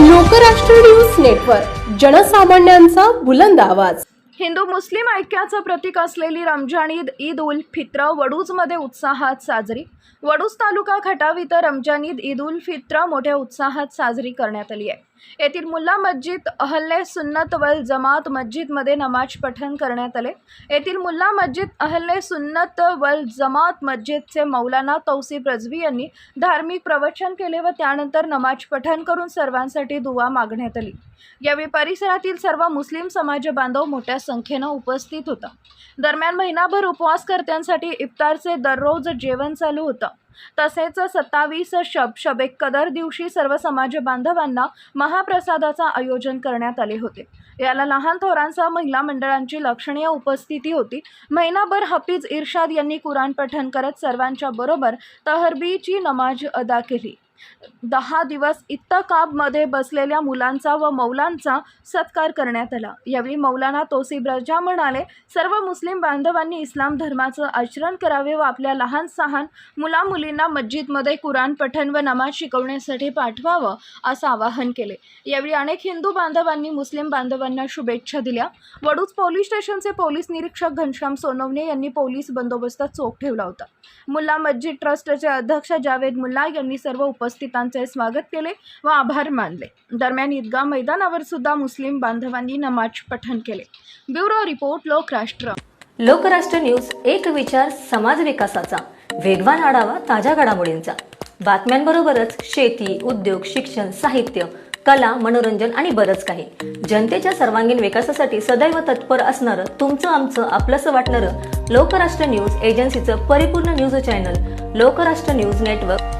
Lokrashtra news network जनसामान्यांचा बुलंद आवाज. हिंदू मुस्लिम ऐक्याचं प्रतीक असलेली रमजान ईद ईद उल फित्र वडूजमध्ये उत्साहात साजरी. वडूज तालुका खटाव इथं रमजान ईद ईद उल फित्र मोठ्या उत्साहात साजरी करण्यात आली आहे. येथील मुल्ला मस्जिद अहल्ले सुन्नत वल जमात मस्जिदमध्ये नमाज पठण करण्यात आले. येथील मुल्ला मस्जिद अहल्ले सुन्नत वल जमात मस्जिदचे मौलाना तौसिफ रजवी यांनी धार्मिक प्रवचन केले व त्यानंतर नमाज पठण करून सर्वांसाठी दुवा मागण्यात आली. यावेळी परिसरातील सर्व मुस्लिम समाज बांधव मोठ्या संख्येनं उपस्थित होता. दरम्यान महिनाभर उपवासकर्त्यांसाठी इफ्तारचे दररोज जेवण चालू होतं. तसेच सत्तावीस शब शबे कदर दिवशी सर्व समाज बांधवांना महाप्रसादाचं आयोजन करण्यात आले होते. याला लहान थोरांसह महिला मंडळांची लक्षणीय उपस्थिती होती. महिनाभर हफीज इर्शाद यांनी कुराण पठण करत सर्वांच्या बरोबर तहरबीची नमाज अदा केली. दहा दिवस इत्तकाबमध्ये बसलेल्या मुलांचा व मौलांचा सत्कार करण्यात आला. यावेळी मौलाना तोसीब रजा म्हणाले सर्व मुस्लिम बांधवांनी इस्लाम धर्माचं आचरण करावे व आपल्या लहान सहान मुला मुलींना मस्जिदमध्ये कुराण पठण व नमाज शिकवण्यासाठी पाठवावं असं आवाहन केले. यावेळी अनेक हिंदू बांधवांनी मुस्लिम बांधवांना शुभेच्छा दिल्या. वडूज पोलीस स्टेशनचे पोलीस निरीक्षक घनश्याम सोनवणे यांनी पोलीस बंदोबस्तात चोख ठेवला होता. मुल्ला मस्जिद ट्रस्टचे अध्यक्ष जावेद मुल्ला यांनी सर्व उपस्थितांचे स्वागत केले व आभार मानले. दरम्यान ईदगाह मैदानावर सुद्धा मुस्लिम बांधवांनी नमाज पठण केले. Bureau report Lokrashtra. Lokrashtra news एक विचार समाज विकासाचा. वेगवान आढावा ताज्या घडामोडींचा. बातम्यांबरोबरच शेती उद्योग शिक्षण साहित्य कला मनोरंजन आणि बरंच काही. जनतेच्या सर्वांगीण विकासासाठी सदैव तत्पर असणारं तुमचं आमचं आपलंसं वाटणारं लोकराष्ट्र न्यूज एजन्सीचं परिपूर्ण news channel Lokrashtra news network.